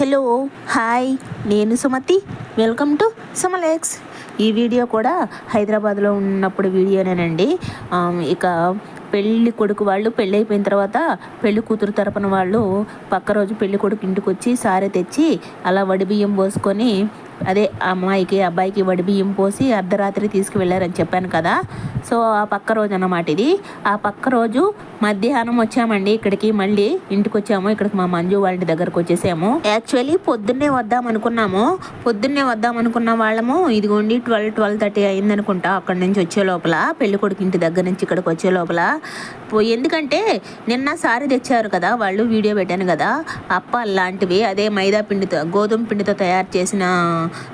Hello hi నేను Sumathi. Welcome to సుమలేక్స్ ఈ video కూడా హైదరాబాద్లో ఉన్నప్పుడు వీడియోనేనండి. ఇక పెళ్ళి కొడుకు వాళ్ళు పెళ్ళి అయిపోయిన తర్వాత పెళ్ళి కూతురు తరపున వాళ్ళు పక్క రోజు పెళ్ళి కొడుకు ఇంటికి వచ్చి సారె తెచ్చి అలా వడి బియ్యం పోసుకొని అదే అమ్మాయికి అబ్బాయికి వడి బియ్యం పోసి అర్ధరాత్రి తీసుకువెళ్ళారని చెప్పాను కదా. సో ఆ పక్క రోజు అన్నమాట ఇది. ఆ పక్క రోజు మధ్యాహ్నం వచ్చామండి ఇక్కడికి మళ్ళీ ఇంటికి వచ్చాము ఇక్కడికి మా మంజు వాళ్ళ ఇంటి దగ్గరకు వచ్చేసాము. యాక్చువల్లీ పొద్దున్నే వద్దాం అనుకున్నాము. పొద్దున్నే వద్దాం అనుకున్న వాళ్ళము ఇదిగోండి ట్వెల్వ్ ట్వెల్వ్ థర్టీ అయింది అనుకుంటా అక్కడి నుంచి వచ్చే లోపల పెళ్ళి ఇంటి దగ్గర నుంచి ఇక్కడికి వచ్చే లోపల. ఎందుకంటే నిన్న సారి తెచ్చారు కదా వాళ్ళు వీడియో పెట్టాను కదా. అప్పాలు లాంటివి అదే మైదా పిండితో గోధుమ పిండితో తయారు చేసిన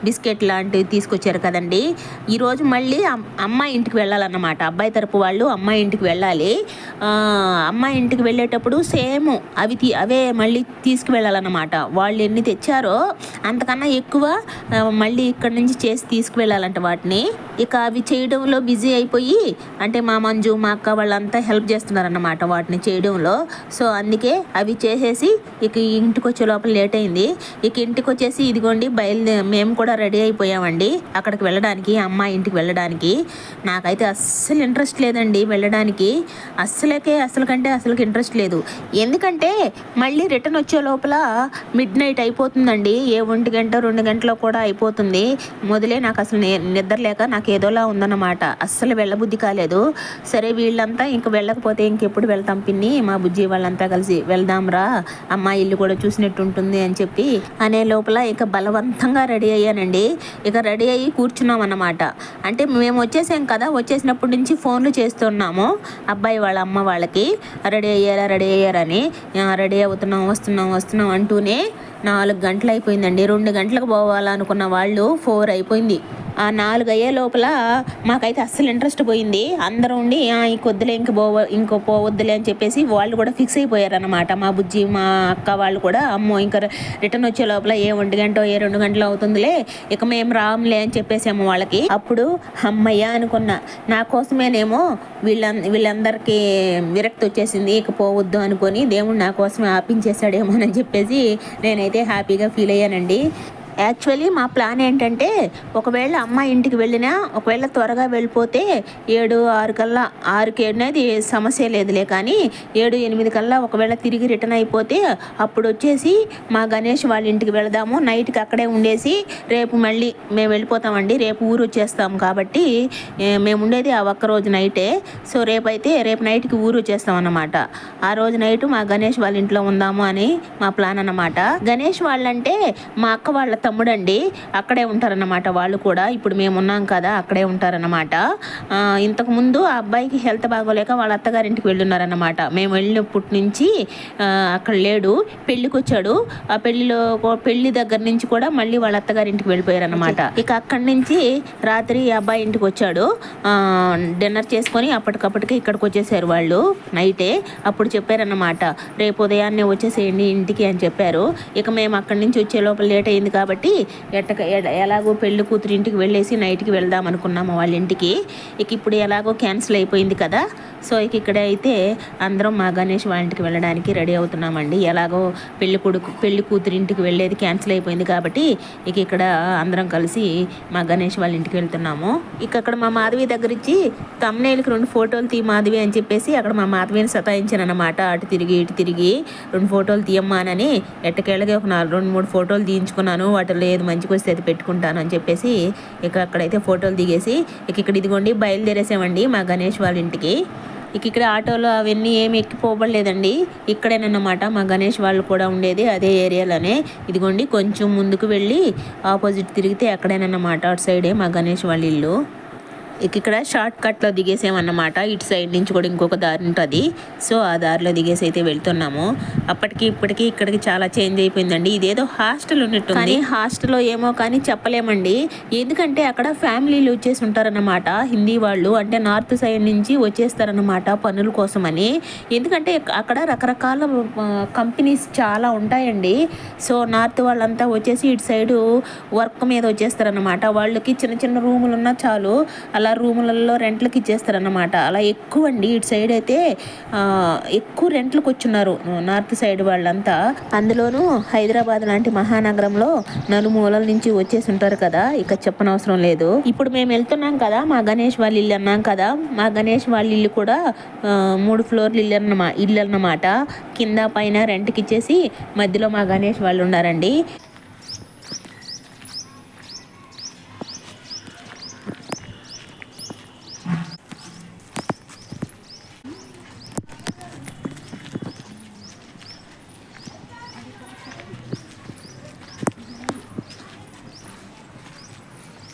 బిస్కెట్ లాంటివి తీసుకొచ్చారు కదండి. ఈరోజు మళ్ళీ అమ్మాయి ఇంటికి వెళ్ళాలన్నమాట. అబ్బాయి తరపు వాళ్ళు అమ్మాయి ఇంటికి వెళ్ళాలి. అమ్మాయి ఇంటికి వెళ్ళేటప్పుడు సేమ్ అవి తీ అవే మళ్ళీ తీసుకువెళ్ళాలన్నమాట. వాళ్ళు ఎన్ని తెచ్చారో అంతకన్నా ఎక్కువ మళ్ళీ ఇక్కడ నుంచి చేసి తీసుకువెళ్ళాలంట వాటిని. ఇక అవి చేయడంలో బిజీ అయిపోయి అంటే మా మంజు మా అక్క వాళ్ళంతా హెల్ప్ చేస్తున్నారన్నమాట వాటిని చేయడంలో. సో అందుకే అవి చేసేసి ఇక ఇంటికి వచ్చే లోపల లేట్ అయింది. ఇక ఇంటికి వచ్చేసి ఇదిగోండి బయలుదే మేము మేము కూడా రెడీ అయిపోయామండి. అక్కడికి వెళ్ళడానికి అమ్మాయి ఇంటికి వెళ్ళడానికి. నాకైతే అస్సలు ఇంట్రెస్ట్ లేదండి వెళ్ళడానికి. అస్సలకే అసలు కంటే అసలుకి ఇంట్రెస్ట్ లేదు. ఎందుకంటే మళ్ళీ రిటర్న్ వచ్చే లోపల మిడ్ నైట్ అయిపోతుందండి. ఏ ఒంటి గంట రెండు గంటలో కూడా అయిపోతుంది. మొదలే నాకు అసలు నే- నిద్ర లేక నాకు ఏదోలా ఉందన్నమాట. అస్సలు వెళ్ళబుద్ధి కాలేదు. సరే వీళ్ళంతా ఇంక వెళ్ళకపోతే ఇంకెప్పుడు వెళ్తాం పిన్ని? మా బుజ్జి వాళ్ళంతా కలిసి వెళ్దాంరా. అమ్మ ఇల్లు కూడా చూసినట్టు ఉంటుంది అని చెప్పి అనే లోపల ఇక బలవంతంగా రెడీ అయ్యానండి. ఇక రెడీ అయ్యి కూర్చున్నాం అన్నమాట అంటే మేము వచ్చేసాం కదా వచ్చేసినప్పటి నుంచి ఫోన్లు చేస్తున్నాము అబ్బాయి వాళ్ళ అమ్మ వాళ్ళకి. రెడీ అయ్యారా రెడీ అయ్యారని. రెడీ అవుతున్నాం వస్తున్నాం వస్తున్నాం అంటూనే నాలుగు గంటలు అయిపోయిందండి. రెండు గంటలకు పోవాలనుకున్న వాళ్ళు ఫోర్ అయిపోయింది. ఆ నాలుగు అయ్యే లోపల మాకైతే అస్సలు ఇంట్రెస్ట్ పోయింది. అందరూ ఉండి ఇంకొద్దులే ఇంక పోవ ఇంకో పోవద్దులే అని చెప్పేసి వాళ్ళు కూడా ఫిక్స్ అయిపోయారనమాట మా బుజ్జి మా అక్క వాళ్ళు కూడా అమ్మో ఇంకా రిటర్న్ వచ్చే లోపల ఏ ఒంటి గంట ఏ రెండు గంటలు అవుతుందిలే ఇక మేము రాములే అని చెప్పేసాము వాళ్ళకి. అప్పుడు అమ్మయ్య అనుకున్నా నా కోసమేనేమో వీళ్ళ వీళ్ళందరికీ విరక్తి వచ్చేసింది. ఇక పోవద్దు అనుకొని దేవుడు నా కోసమే ఆపించేశాడేమో అని చెప్పేసి నేనైతే హ్యాపీగా ఫీల్ అయ్యానండి. యాక్చువల్లీ మా ప్లాన్ ఏంటంటే ఒకవేళ అమ్మ ఇంటికి వెళ్ళినా ఒకవేళ త్వరగా వెళ్ళిపోతే ఏడు ఆరు కల్లా ఆరుకి అనేది సమస్య లేదులే. కానీ ఏడు ఎనిమిది కల్లా ఒకవేళ తిరిగి రిటర్న్ అయిపోతే అప్పుడు వచ్చేసి మా గణేష్ వాళ్ళ ఇంటికి వెళదాము. నైట్కి అక్కడే ఉండేసి రేపు మళ్ళీ మేము వెళ్ళిపోతామండి. రేపు ఊరు వచ్చేస్తాం కాబట్టి మేము ఉండేది ఆ ఒక్క రోజు నైటే సో రేపైతే రేపు నైట్కి ఊరు వచ్చేస్తాం అన్నమాట. ఆ రోజు నైట్ మా గణేష్ వాళ్ళ ఇంట్లో ఉందాము అని మా ప్లాన్ అన్నమాట. గణేష్ వాళ్ళంటే మా అక్క వాళ్ళ తమ్ముడండి అక్కడే ఉంటారన్నమాట వాళ్ళు కూడా. ఇప్పుడు మేము ఉన్నాం కదా అక్కడే ఉంటారన్నమాట. ఇంతకుముందు ఆ అబ్బాయికి హెల్త్ బాగోలేక వాళ్ళ అత్తగారింటికి వెళ్ళున్నారన్నమాట. మేము వెళ్ళినప్పటి నుంచి అక్కడ లేడు పెళ్ళికి వచ్చాడు ఆ పెళ్ళిలో పెళ్ళి పెళ్ళి దగ్గర నుంచి కూడా మళ్ళీ వాళ్ళ అత్తగారింటికి వెళ్ళిపోయారన్నమాట. ఇక అక్కడి నుంచి రాత్రి అబ్బాయి ఇంటికి వచ్చాడు. డిన్నర్ చేసుకొని అప్పటికప్పటికి ఇక్కడికి వచ్చేసారు వాళ్ళు. నైటే అప్పుడు చెప్పారన్నమాట. రేపు ఉదయాన్నే వచ్చేసేయండి ఇంటికి అని చెప్పారు. ఇక మేము అక్కడి నుంచి వచ్చే లోపల లేట్ అయింది కాబట్టి కాబట్టి ఎట్ట ఎలాగో పెళ్ళి కూతురు ఇంటికి వెళ్ళేసి నైట్కి వెళ్దాం అనుకున్నాము వాళ్ళ ఇంటికి. ఇక ఇప్పుడు ఎలాగో క్యాన్సిల్ అయిపోయింది కదా. సో ఇక ఇక్కడ అయితే అందరం మా గణేష్ వాళ్ళ ఇంటికి వెళ్ళడానికి రెడీ అవుతున్నామండి. ఎలాగో పెళ్ళి కొడుకు పెళ్ళి కూతురు ఇంటికి వెళ్ళేది క్యాన్సిల్ అయిపోయింది కాబట్టి ఇక ఇక్కడ అందరం కలిసి మా గణేష్ వాళ్ళ ఇంటికి వెళ్తున్నాము. ఇక అక్కడ మా మాధవి దగ్గర ఇచ్చి తమ్నేలకి రెండు ఫోటోలు తీ మాధవి అని చెప్పేసి అక్కడ మా మాధవిని సతాయించాను అనమాట అటు తిరిగి ఇటు తిరిగి రెండు ఫోటోలు తీయమ్మానని ఎట్టకేళ్ళకి ఒక నాలుగు రెండు మూడు ఫోటోలు తీయించుకున్నాను. వాటిలో లేదు మంచిగా వస్తే అది పెట్టుకుంటాను అని చెప్పేసి ఇక అక్కడైతే ఫోటోలు దిగేసి ఇక ఇక్కడ ఇదిగోండి బయలుదేరేసామండి మా గణేష్ వాళ్ళ ఇంటికి. ఇక ఇక్కడ ఆటోలో అవన్నీ ఏమి ఎక్కిపోబడలేదండి. ఇక్కడేనన్నమాట మా గణేష్ వాళ్ళు కూడా ఉండేది అదే ఏరియాలోనే. ఇదిగోండి కొంచెం ముందుకు వెళ్ళి ఆపోజిట్ తిరిగితే అక్కడేనన్నమాట అటు సైడే మా గణేష్ వాళ్ళ ఇల్లు. ఇక్కడ షార్ట్ కట్లో దిగేసామన్నమాట. ఇటు సైడ్ నుంచి కూడా ఇంకొక దారి ఉంటుంది. సో ఆ దారిలో దిగేసి అయితే వెళ్తున్నాము. అప్పటికి ఇప్పటికి ఇక్కడికి చాలా చేంజ్ అయిపోయిందండి. ఇదేదో హాస్టల్ ఉన్నట్టు కానీ హాస్టల్లో ఏమో కానీ చెప్పలేమండి. ఎందుకంటే అక్కడ ఫ్యామిలీలు వచ్చేసి ఉంటారన్నమాట. హిందీ వాళ్ళు అంటే నార్త్ సైడ్ నుంచి వచ్చేస్తారన్నమాట పనుల కోసమని. ఎందుకంటే అక్కడ రకరకాల కంపెనీస్ చాలా ఉంటాయండి. సో నార్త్ వాళ్ళంతా వచ్చేసి ఇటు సైడు వర్క్ మీద వచ్చేస్తారన్నమాట. వాళ్ళకి చిన్న చిన్న రూములు ఉన్నా చాలు. అలా అలా రూములలో రెంట్లకి ఇచ్చేస్తారన్నమాట. అలా ఎక్కువ అండి ఇటు సైడ్ అయితే ఎక్కువ రెంట్లకు వచ్చున్నారు నార్త్ సైడ్ వాళ్ళంతా. అందులోనూ హైదరాబాద్ లాంటి మహానగరంలో నలుమూలల నుంచి వచ్చేసి ఉంటారు కదా. ఇక చెప్పనవసరం లేదు. ఇప్పుడు మేము వెళ్తున్నాం కదా మా గణేష్ వాళ్ళ ఇల్లు అన్నాం కదా. మా గణేష్ వాళ్ళ ఇల్లు కూడా మూడు ఫ్లోర్లు ఇల్లు అన్నమా ఇల్లు అన్నమాట. కింద పైన రెంట్కి ఇచ్చేసి మధ్యలో మా గణేష్ వాళ్ళు ఉన్నారండి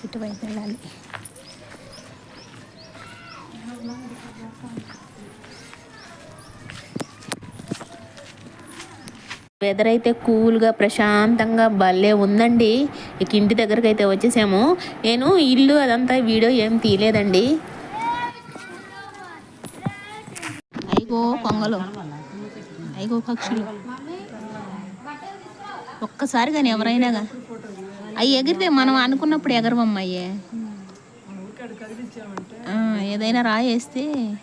ఇటువైపు వెళ్ళాలి వెదర్ అయితే కూల్గా ప్రశాంతంగా భలే ఉందండి. ఇక ఇంటి దగ్గరకు అయితే వచ్చేసాము. నేను ఇల్లు అదంతా వీడియో ఏం తీయలేదండి. అయిగో కొంగలు. అయిగో పక్షులు. ఒక్కసారి కానీ ఎవరైనా గా- అవి ఎగిరితే మనం అనుకున్నప్పుడు ఎగరవమ్మయ్యే. ఏదైనా రాయేస్తే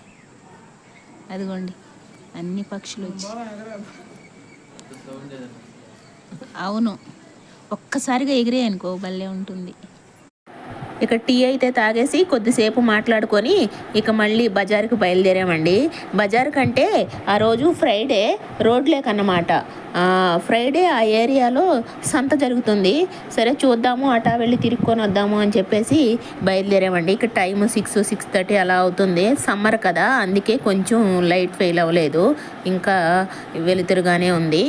అదిగోండి. అన్ని పక్షులు వచ్చి. అవును. ఒక్కసారిగా ఎగిరే అనుకో భలే ఉంటుంది. ఇక టీ అయితే తాగేసి కొద్దిసేపు మాట్లాడుకొని ఇక మళ్ళీ బజార్కి బయలుదేరామండి. బజార్ కంటే ఆ రోజు ఫ్రైడే రోడ్లేకన్నమాట ఫ్రైడే ఆ ఏరియాలో సంత జరుగుతుంది. సరే చూద్దాము అటా వెళ్ళి తిరుక్కొని వద్దాము అని చెప్పేసి బయలుదేరామండి. ఇక టైం సిక్స్ సిక్స్ థర్టీ అలా అవుతుంది. సమ్మర్ కదా అందుకే కొంచెం లైట్ ఫెయిల్ అవ్వలేదు. ఇంకా వెలుతురుగానే ఉంది.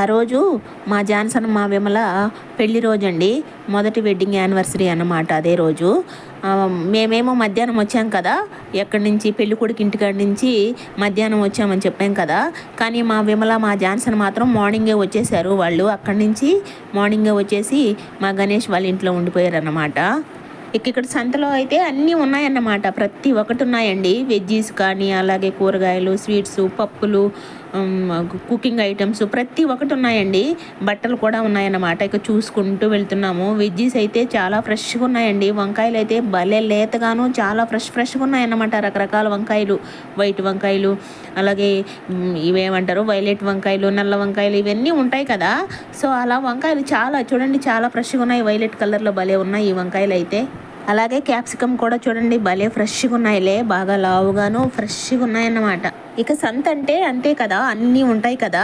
ఆ రోజు మా జాన్సన్ మా విమల పెళ్ళి రోజు అండి మొదటి వెడ్డింగ్ యానివర్సరీ అన్నమాట అదే రోజు. మేమేమో మధ్యాహ్నం వచ్చాం కదా. ఎక్కడి నుంచి? పెళ్ళి కొడుకు ఇంటికాడి నుంచి మధ్యాహ్నం వచ్చామని చెప్పాం కదా. కానీ మా విమల మా జాన్సన్ మాత్రం మార్నింగే వచ్చేసారు వాళ్ళు. అక్కడి నుంచి మార్నింగే వచ్చేసి మా గణేష్ వాళ్ళ ఇంట్లో ఉండిపోయారు అన్నమాట ఇక్కడ సంతలో అయితే అన్నీ ఉన్నాయన్నమాట. ప్రతి ఒక్కటి ఉన్నాయండి. వెజ్జీస్ కానీ అలాగే కూరగాయలు స్వీట్స్ పప్పులు కుకింగ్ ఐటమ్స్ ప్రతి ఒక్కటి ఉన్నాయండి. బట్టలు కూడా ఉన్నాయన్నమాట. ఇక చూసుకుంటూ వెళ్తున్నాము. వెజ్జీస్ అయితే చాలా ఫ్రెష్గా ఉన్నాయండి. వంకాయలు అయితే భలే లేతగాను చాలా ఫ్రెష్ ఫ్రెష్గా ఉన్నాయన్నమాట. రకరకాల వంకాయలు. వైట్ వంకాయలు అలాగే ఇవేమంటారు? వైలెట్ వంకాయలు నల్ల వంకాయలు ఇవన్నీ ఉంటాయి కదా. సో అలా వంకాయలు చాలా చూడండి చాలా ఫ్రెష్గా ఉన్నాయి. వైలెట్ కలర్లో భలే ఉన్నాయి ఈ వంకాయలు అయితే. అలాగే క్యాప్సికమ్ కూడా చూడండి భలే ఫ్రెష్గా ఉన్నాయిలే బాగా లావుగాను ఫ్రెష్గా ఉన్నాయన్నమాట. ఇక సంత అంటే అంతే కదా అన్నీ ఉంటాయి కదా.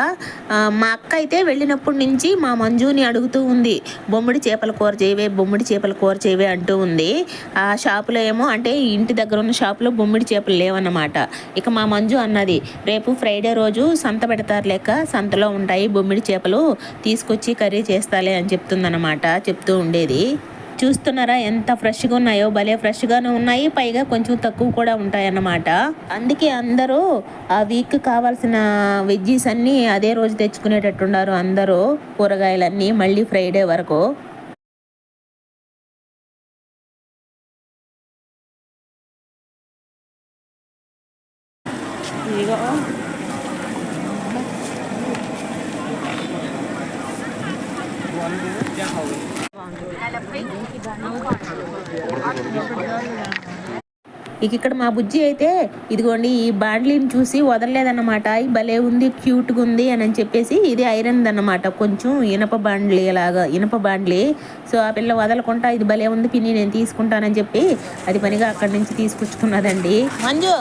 మా అక్క అయితే వెళ్ళినప్పటి నుంచి మా మంజుని అడుగుతూ ఉంది. బొమ్మిడి చేపల కూర చేయవే బొమ్మిడి చేపల కూర చేయవే అంటూ ఉంది. ఆ షాపులో ఏమో అంటే ఇంటి దగ్గర ఉన్న షాపులో బొమ్మిడి చేపలు లేవన్నమాట. ఇక మా మంజు అన్నది రేపు ఫ్రైడే రోజు సంత పెడతారు లేక సంతలో ఉంటాయి బొమ్మిడి చేపలు తీసుకొచ్చి కర్రీ చేస్తాలే అని చెప్తుందన్నమాట చెప్తూ ఉండేది. చూస్తున్నారా? ఎంత ఫ్రెష్గా ఉన్నాయో భలే ఫ్రెష్గానే ఉన్నాయి. పైగా కొంచెం తక్కువ కూడా ఉంటాయన్నమాట. అందుకే అందరూ ఆ వీక్ కావాల్సిన వెజ్జీస్ అన్నీ అదే రోజు తెచ్చుకునేటట్టున్నారు అందరూ కూరగాయలన్నీ మళ్ళీ ఫ్రైడే వరకు. ఇక ఇక్కడ మా బుజ్జి అయితే ఇదిగోండి ఈ బాండ్లీని చూసి వదలలేదన్నమాట. ఈ భలే ఉంది క్యూట్గా ఉంది అని అని చెప్పేసి ఇది ఐరన్ అన్నమాట. కొంచెం ఇనప బాండ్లీ లాగా ఇనప బాండ్లీ. సో ఆ పిల్ల వదలకుండా ఇది భలే ఉంది పిన్ని నేను తీసుకుంటానని చెప్పి అది పనిగా అక్కడి నుంచి తీసుకొచ్చుకున్నదండి. మంజు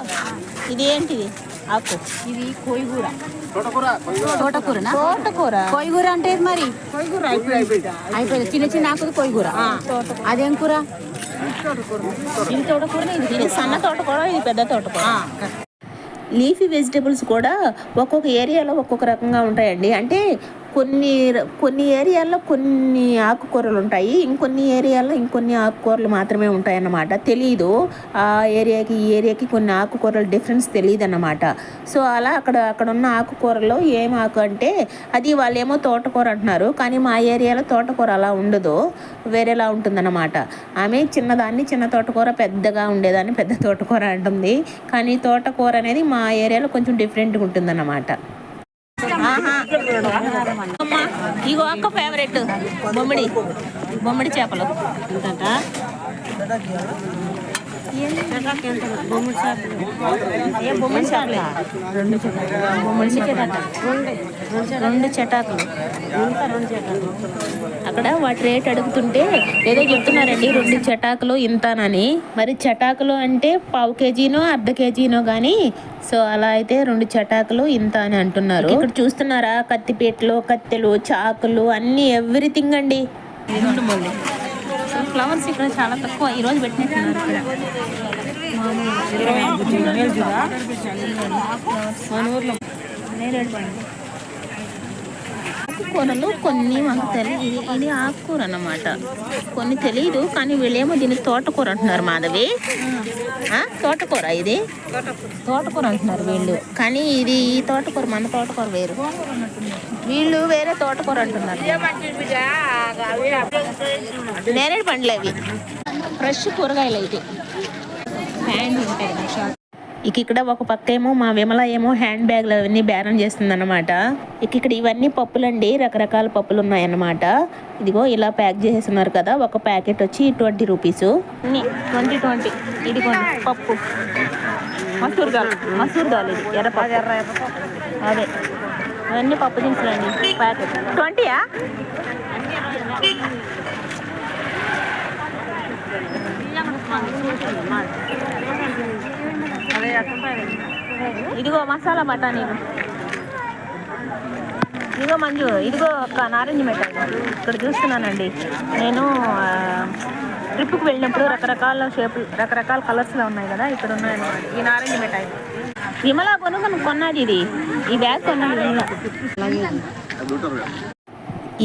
ఇది ఏంటిది ఆకు. ఇది కోయిగూర. తోటకూర తోటకూరనా? తోటకూర. కోయిగూర అంటే మరి? అయిపోయింది. చిన్న చిన్న ఆకుది కోయిగూర. అదేం కూర? ఇది తోటకూర ఇది సన్న తోటకూర ఇది పెద్ద తోటకూర. లీఫీ వెజిటబుల్స్ కూడా ఒక్కొక్క ఏరియాలో ఒక్కొక్క రకంగా ఉంటాయండి. అంటే కొన్ని కొన్ని ఏరియాల్లో కొన్ని ఆకుకూరలు ఉంటాయి ఇంకొన్ని ఏరియాల్లో ఇంకొన్ని ఆకుకూరలు మాత్రమే ఉంటాయి అన్నమాట తెలీదు. ఆ ఏరియాకి ఈ ఏరియాకి కొన్ని ఆకుకూరలు డిఫరెన్స్ తెలియదు అన్నమాట సో అలా అక్కడ అక్కడ ఉన్న ఆకుకూరలో ఏం ఆకు అంటే అది వాళ్ళేమో తోటకూర అంటున్నారు. కానీ మా ఏరియాలో తోటకూర అలా ఉండదు. వేరేలా ఉంటుందన్నమాట. ఆమె చిన్నదాన్ని చిన్న తోటకూర పెద్దగా ఉండేదాన్ని పెద్ద తోటకూర అంటుంది. కానీ తోటకూర అనేది మా ఏరియాలో కొంచెం డిఫరెంట్గా ఉంటుందన్నమాట. ఇగో అక్క ఫేవరెట్ బొమ్మిడి. బొమ్మిడి చేపలు. బొమ్మిడి చేపలు ఏ బొమ్మిడి చేపలు రెండు బొమ్మిడి చేపలు రెండు చటాకులు అక్కడ వాటి రేట్ అడుగుతుంటే ఏదో చెప్తున్నారండి రెండు చటాకులు ఇంతానని. మరి చటాకులు అంటే పావు కేజీనో అర్ధ కేజీనో కానీ సో అలా అయితే రెండు చటాకులు ఇంత అని అంటున్నారు. ఇక్కడ చూస్తున్నారా కత్తిపీటలు కత్తెలు చాకులు అన్ని ఎవ్రీథింగ్ అండి. ఫ్లవర్స్ ఇక్కడ చాలా తక్కువ ఈ రోజు పెట్టినట్టున్నారు ఇక్కడ. మన ఊర్లో నేరేడు పండు ఆకుకూరలు కొన్ని మాకు తెలియదు ఇది ఇది ఆకుకూర అన్నమాట. కొన్ని తెలియదు కానీ వీళ్ళేమో దీన్ని తోటకూర అంటున్నారు మాధవి. ఆ, తోటకూర ఇది? తోటకూర అంటున్నారు వీళ్ళు. కానీ ఇది ఈ తోటకూర మన తోటకూర వేరు. వీళ్ళు వేరే తోటకూర అంటున్నారు. నేరేడు పండ్లు అవి. ఫ్రెష్ కూరగాయలు అయితే ఉంటాయి ఇక ఇక్కడ ఒక పక్క ఏమో మా విమల ఏమో హ్యాండ్ బ్యాగ్లు అవన్నీ బేరం చేస్తుందన్నమాట. ఇక ఇక్కడ ఇవన్నీ పప్పులండి రకరకాల పప్పులు ఉన్నాయన్నమాట. ఇదిగో ఇలా ప్యాక్ చేసేస్తున్నారు కదా ఒక ప్యాకెట్ వచ్చి ట్వంటీ రూపీస్. Twenty twenty. ఇది పప్పు. మసూర్ దాల్ మసూర్ దాల్ ఇది ఎర్ర అదే. అవన్నీ పప్పు దినుసులండి ప్యాకెట్. ట్వంటీయా? ఇదిగో మసాలా బఠానీ. ఇదిగో మంజు ఇదిగో ఒక నారింజ మిఠాయి. ఇక్కడ చూస్తున్నానండి. నేను ట్రిప్కి వెళ్ళినప్పుడు రకరకాల షేపులు రకరకాల కలర్స్లో ఉన్నాయి కదా ఇక్కడ ఉన్నాయన్నమాట ఈ నారింజ మిఠాయి. విమల కొనుగోను కొన్నది ఇది? ఈ బ్యాగ్ కొన్నది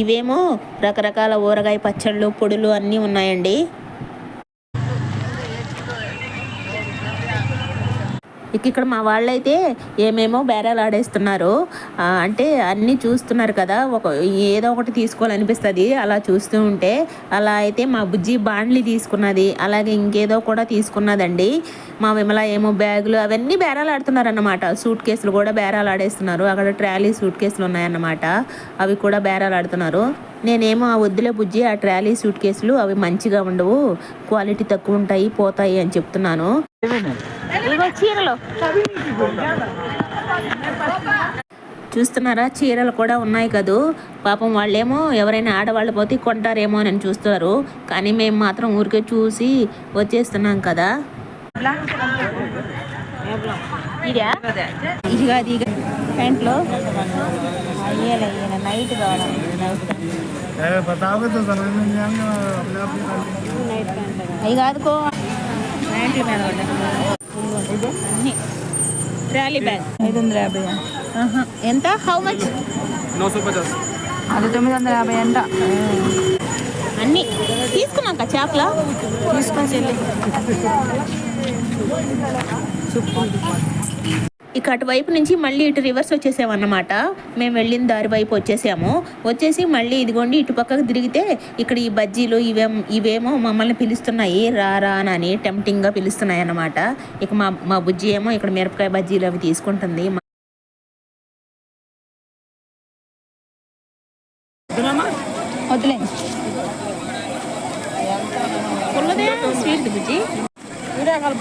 ఇవేమో రకరకాల ఊరగాయ పచ్చళ్ళు పొడులు అన్నీ ఉన్నాయండి. ఇక ఇక్కడ మా వాళ్ళైతే ఏమేమో బేరాలు ఆడేస్తున్నారు. అంటే అన్నీ చూస్తున్నారు కదా ఒక ఏదో ఒకటి తీసుకోవాలనిపిస్తుంది అలా చూస్తూ ఉంటే. అలా అయితే మా బుజ్జి బాండ్లీ తీసుకున్నది అలాగే ఇంకేదో కూడా తీసుకున్నదండి. మా విమల ఏమో బ్యాగులు అవన్నీ బేరాలు ఆడుతున్నారు అన్నమాట సూట్ కేసులు కూడా బేరాలు ఆడేస్తున్నారు. అక్కడ ట్రాలీ సూట్ కేసులు ఉన్నాయన్నమాట. అవి కూడా బేరాలు ఆడుతున్నారు. నేనేమో ఆ వద్దులే బుజ్జి ఆ ట్రాలీ సూట్ కేసులు అవి మంచిగా ఉండవు క్వాలిటీ తక్కువ ఉంటాయి పోతాయి అని చెప్తున్నాను. చీరలు. చూస్తున్నారా? చీరలు కూడా ఉన్నాయి కదూ. పాపం వాళ్ళేమో ఎవరైనా ఆడవాళ్ళు పోతే కొంటారేమో అని చూస్తారు. కానీ మేము మాత్రం ఊరికే చూసి వచ్చేస్తున్నాం కదా. ఇది? కాదు ట్రాలీ బ్యాగ్. ఐదు వందల యాభై. ఆహా. ఎంత? హౌ మచ్ అది తొమ్మిది వందల యాభై అంట. అన్ని. తీసుకున్నాక చేపల? తీసుకొని చెల్లి ఇక అటువైపు నుంచి మళ్ళీ ఇటు రివర్స్ వచ్చేసామన్నమాట. మేము వెళ్ళిన దారి వైపు వచ్చేసాము. వచ్చేసి మళ్ళీ ఇదిగోండి ఇటు పక్కకు తిరిగితే ఇక్కడ ఈ బజ్జీలు ఇవేం ఇవేమో మమ్మల్ని పిలుస్తున్నాయి. రా రా అని టెంప్టింగ్గా పిలుస్తున్నాయి అన్నమాట ఇక మా మా బుజ్జి ఏమో ఇక్కడ మిరపకాయ బజ్జీలు అవి తీసుకుంటుంది. వద్దులే. పుల్లదే స్వీట్ బుజ్జి. ఇదే అక్కడ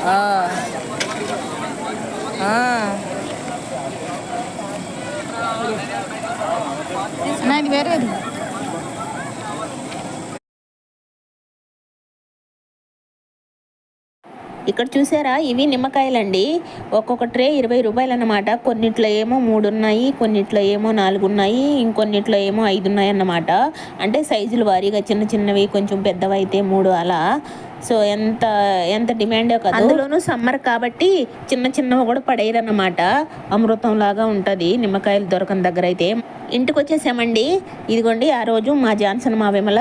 బుజ్జికి పడిపోవడం వేరే ఇక్కడ చూసారా? ఇవి నిమ్మకాయలండి. ఒక్కొక్క ట్రే ఇరవై రూపాయలు అన్నమాట కొన్నిట్లో ఏమో మూడు ఉన్నాయి కొన్నిట్లో ఏమో నాలుగు ఉన్నాయి ఇంకొన్నిట్లో ఏమో ఐదు ఉన్నాయి అన్నమాట అంటే సైజులు వారీగా చిన్న చిన్నవి కొంచెం పెద్దవి అయితే మూడు అలా. సో ఎంత ఎంత డిమాండ్ కదా. అందులోనూ సమ్మర్ కాబట్టి చిన్న చిన్నవి కూడా పడేయరన్నమాట. అమృతం లాగా ఉంటుంది నిమ్మకాయలు దొరకని దగ్గర అయితే ఇంటికి వచ్చేసామండి ఇదిగోండి ఆ రోజు మా జాన్సన్ మా విమల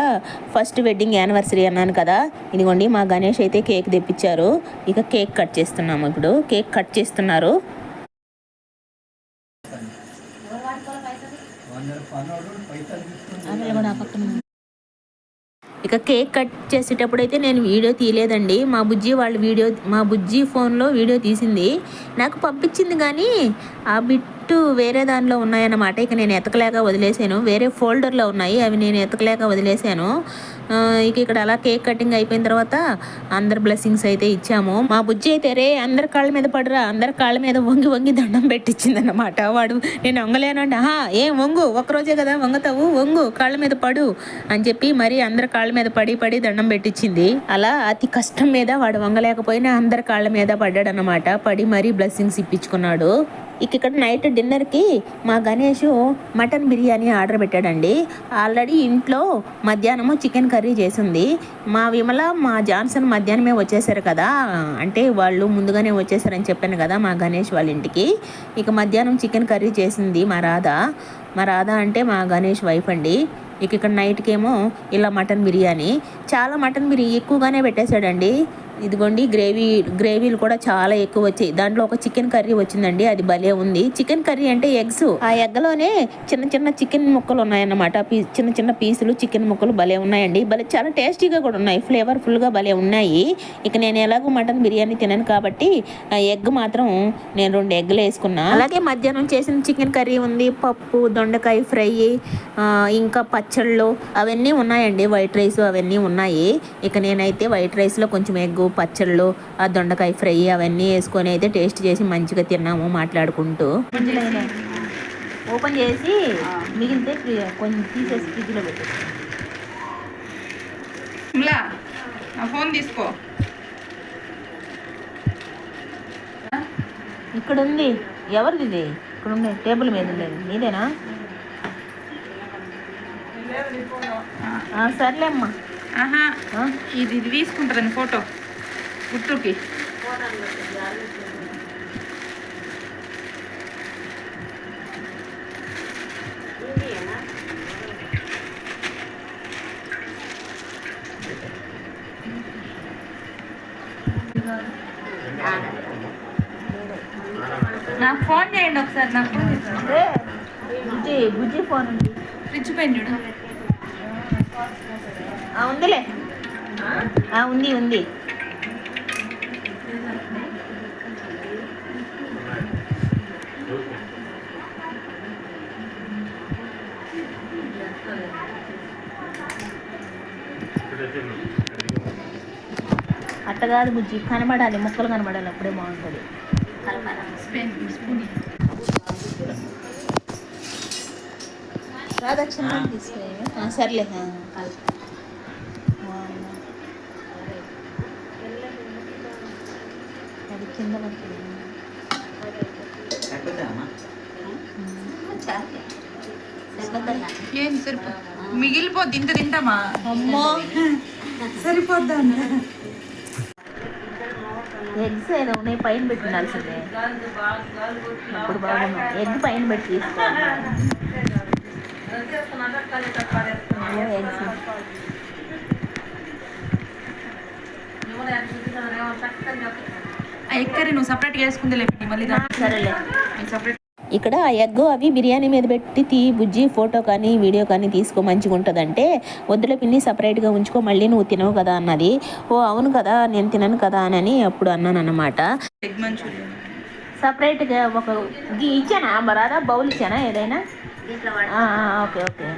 ఫస్ట్ వెడ్డింగ్ యానివర్సరీ అన్నాను కదా. ఇదిగోండి మా గణేష్ అయితే కేక్ తెప్పించారు. ఇక కేక్ కట్ చేస్తున్నాము ఇప్పుడు. కేక్ కట్ చేస్తున్నారు. ఇక కేక్ కట్ చేసేటప్పుడు అయితే నేను వీడియో తీయలేదండి. మా బుజ్జి వాళ్ళు వీడియో మా బుజ్జి ఫోన్లో వీడియో తీసింది. నాకు పంపించింది కానీ ఆ బిట్ బిట్టు వేరే దానిలో ఉన్నాయన్నమాట. ఇక నేను ఎతకలేక వదిలేసాను. వేరే ఫోల్డర్లో ఉన్నాయి. అవి నేను ఎతకలేక వదిలేసాను. ఇక ఇక్కడ అలా కేక్ కటింగ్ అయిపోయిన తర్వాత అందరు బ్లెస్సింగ్స్ అయితే ఇచ్చాము. మా బుజ్జి అయితే రే అందరి కాళ్ళ మీద పడరా. అందరి కాళ్ళ మీద వంగి వంగి దండం పెట్టించింది అనమాట వాడు నేను వంగలేను. అంటే "ఆహా, ఏం వంగు? ఒకరోజే కదా వంగతావు. వంగు కాళ్ళ మీద పడు. అని చెప్పి మరి అందరి కాళ్ళ మీద పడి పడి దండం పెట్టించింది అలా అతి కష్టం మీద వాడు వంగలేకపోయినా అందరి కాళ్ళ మీద పడ్డాడు అనమాట పడి మరీ బ్లెస్సింగ్స్ ఇప్పించుకున్నాడు. ఇక ఇక్కడ నైట్ డిన్నర్కి మా గణేష్ మటన్ బిర్యానీ ఆర్డర్ పెట్టాడండి. ఆల్రెడీ ఇంట్లో మధ్యాహ్నము చికెన్ కర్రీ చేసింది. మా విమల మా జాన్సన్ మధ్యాహ్నమే వచ్చేసారు కదా. అంటే వాళ్ళు ముందుగానే వచ్చేసారని చెప్పాను కదా మా గణేష్ వాళ్ళ ఇంటికి. ఇక మధ్యాహ్నం చికెన్ కర్రీ చేసింది మా రాధ. మా రాధ అంటే మా గణేష్ వైఫ్ అండి. ఇక ఇక్కడ నైట్కేమో ఇలా మటన్ బిర్యానీ. చాలా మటన్ బిర్యానీ ఎక్కువగానే పెట్టేశాడండి. ఇదిగోండి గ్రేవీ గ్రేవీలు కూడా చాలా ఎక్కువ వచ్చాయి. దాంట్లో ఒక చికెన్ కర్రీ వచ్చిందండి అది భలే ఉంది. చికెన్ కర్రీ అంటే ఎగ్స్. ఆ ఎగ్గలోనే చిన్న చిన్న చికెన్ ముక్కలు ఉన్నాయన్నమాట. చిన్న చిన్న పీసులు చికెన్ ముక్కలు భలే ఉన్నాయండి. భలే చాలా టేస్టీగా కూడా ఉన్నాయి. ఫ్లేవర్ఫుల్గా భలే ఉన్నాయి. ఇక నేను ఎలాగో మటన్ బిర్యానీ తినను కాబట్టి ఆ ఎగ్ మాత్రం నేను రెండు ఎగ్గులు వేసుకున్నా. అలాగే మధ్యాహ్నం చేసిన చికెన్ కర్రీ ఉంది. పప్పు దొండకాయ ఫ్రై ఇంకా పచ్చళ్ళు అవన్నీ ఉన్నాయండి. వైట్ రైస్ అవన్నీ ఉన్నాయి. ఇక నేనైతే వైట్ రైస్లో కొంచెం ఎగ్గు పచ్చళ్ళు ఆ దొండకాయ ఫ్రై అవన్నీ వేసుకొని అయితే టేస్ట్ చేసి మంచిగా తిన్నాము మాట్లాడుకుంటూ. ఓపెన్ చేసి మిగిలితే కొంచెం తీసేసి ఫ్రిడ్జ్లో పెట్టు. ఇలా నా ఫోన్ తీసుకో. ఇక్కడ ఉంది ఎవరిది ఇది? ఇక్కడ ఉంది టేబుల్ మీద లేదు నీదేనా ఆ, సర్లేమ్మా? ఇది తీసుకుంటారని ఫోటో. గుర్తుకి నాకు ఫోన్ చేయండి ఒకసారి నాకు ఫోన్. అదే బుజ్జి బుజ్జి ఫోన్ ఉంది. ఫ్రిడ్జ్ పెన్ చూడు. ఆ, ఉందిలే. ఆ, ఉంది ఉంది. అట్ట కాదు బుజ్జి. కనబడాలి ముక్కలు కనబడాలి అప్పుడే బాగుంటుంది. రాదక్షిణ తీసుకుని సర్లే. అది కింద పడుతుంది. ఏం సరిపో మిగిలిపోద్ది ఇంత తింటామా? అమ్మో. సరిపోద్దా ఏదో ఉన్నాయి పైన పెట్టి ఉండాల్సిందే. ఇప్పుడు బాగున్నాం ఎగ్ పైన పెట్టి తీసుకోవాలి? ఎగ్ కర్రీ నువ్వు సపరేట్గా వేసుకుంది లేపి మళ్ళీ సరేలే. సపరేట్ ఇక్కడ ఆ ఎగ్ అవి బిర్యానీ మీద పెట్టి తీ బుజ్జి ఫోటో కానీ వీడియో కానీ తీసుకో మంచిగా ఉంటుందంటే వద్దులే పిన్ని సపరేట్గా ఉంచుకో మళ్ళీ నువ్వు తినవు కదా అన్నది. ఓ అవును కదా నేను తినను కదా అని అప్పుడు అన్నాను మంచూరియన్ సపరేట్గా ఒక ఇచ్చానా? మరాదా బౌల్ ఇచ్చానా ఏదైనా? Okay okay.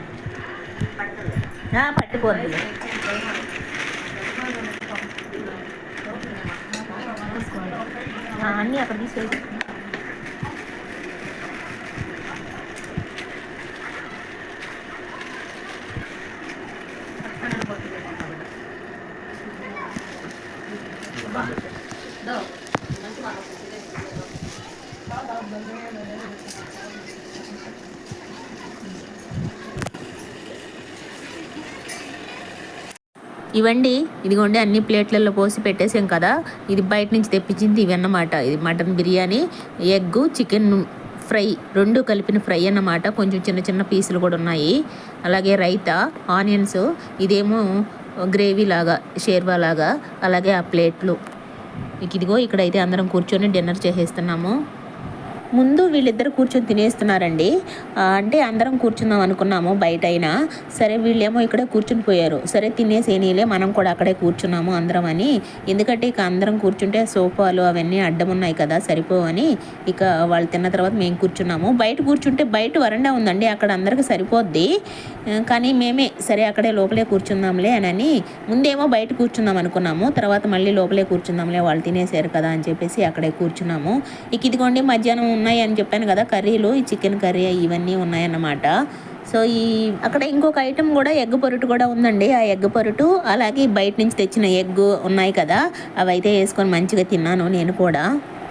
ఆ, అన్నీ అక్కడ తీసుకెళ్ళి ఇవండి ఇదిగోండి అన్ని ప్లేట్లలో పోసి పెట్టేసాం కదా. ఇది బయట నుంచి తెప్పించింది ఇవన్నమాట. ఇది mutton biryani egg chicken fry రెండు కలిపిన ఫ్రై అన్నమాట. కొంచెం చిన్న చిన్న పీసులు కూడా ఉన్నాయి. అలాగే రైతా ఆనియన్స్ ఇదేమో గ్రేవీ లాగా షేర్వా లాగా అలాగే ఆ ప్లేట్లు. ఇదిగో ఇక్కడైతే అందరం కూర్చొని డిన్నర్ చేసేస్తున్నాము. ముందు వీళ్ళిద్దరు కూర్చొని తినేస్తున్నారండి. అంటే అందరం కూర్చుందాం అనుకున్నాము బయట అయినా సరే వీళ్ళేమో ఇక్కడే కూర్చుని పోయారు. సరే తినేసేనీలే మనం కూడా అక్కడే కూర్చున్నాము అందరం అని. ఎందుకంటే ఇక అందరం కూర్చుంటే సోఫాలు అవన్నీ అడ్డం ఉన్నాయి కదా సరిపోవని. ఇక వాళ్ళు తిన్న తర్వాత మేము కూర్చున్నాము. బయట కూర్చుంటే బయట వరండా ఉందండి అక్కడ అందరికి సరిపోద్ది. కానీ మేమే సరే అక్కడే లోపలే కూర్చుందాంలే అని ముందేమో బయట కూర్చుందాం అనుకున్నాము. తర్వాత మళ్ళీ లోపలే కూర్చుందాంలే వాళ్ళు తినేసారు కదా అని చెప్పేసి అక్కడే కూర్చున్నాము. ఇక ఇదిగోండి మధ్యాహ్నం ఉన్నాయి అని చెప్పాను కదా కర్రీలు ఈ చికెన్ కర్రీ ఇవన్నీ ఉన్నాయన్నమాట. సో ఈ అక్కడ ఇంకొక ఐటెం కూడా ఎగ్ పొరుటు కూడా ఉందండి. ఆ ఎగ్ పొరుటు అలాగే బయట నుంచి తెచ్చిన ఎగ్ ఉన్నాయి కదా అవి అయితే వేసుకొని మంచిగా తిన్నాను నేను కూడా.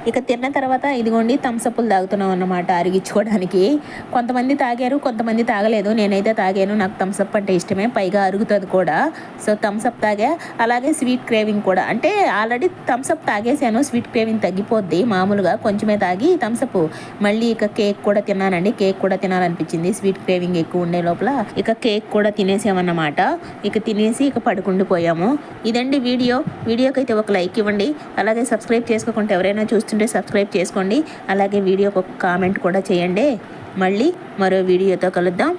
ఇక తిన్న తర్వాత ఇదిగోండి థమ్సప్లు తాగుతున్నాం అన్నమాట అరిగించుకోవడానికి. కొంతమంది తాగారు కొంతమంది తాగలేదు. నేనైతే తాగాను నాకు థమ్సప్ అంటే ఇష్టమే. పైగా అరుగుతుంది కూడా. సో థమ్సప్ తాగా. అలాగే స్వీట్ క్రేవింగ్ కూడా. అంటే ఆల్రెడీ థమ్సప్ తాగేసాను స్వీట్ క్రేవింగ్ తగ్గిపోద్ది. మామూలుగా కొంచెమే తాగి థమ్సప్ మళ్ళీ ఇక కేక్ కూడా తిన్నానండి. కేక్ కూడా తినాలనిపించింది. స్వీట్ క్రేవింగ్ ఎక్కువ ఉండే లోపల ఇక కేక్ కూడా తినేసామన్నమాట. ఇక తినేసి ఇక పడుకుండిపోయాము. ఇదండి వీడియో. వీడియోకి అయితే ఒక లైక్ ఇవ్వండి. అలాగే సబ్స్క్రైబ్ చేసుకోకుండా ఎవరైనా చూస్తుంటే సబ్స్క్రైబ్ చేసుకోండి. అలాగే వీడియోకి ఒక కామెంట్ కూడా చేయండి. మళ్ళీ మరో వీడియోతో కలుద్దాం.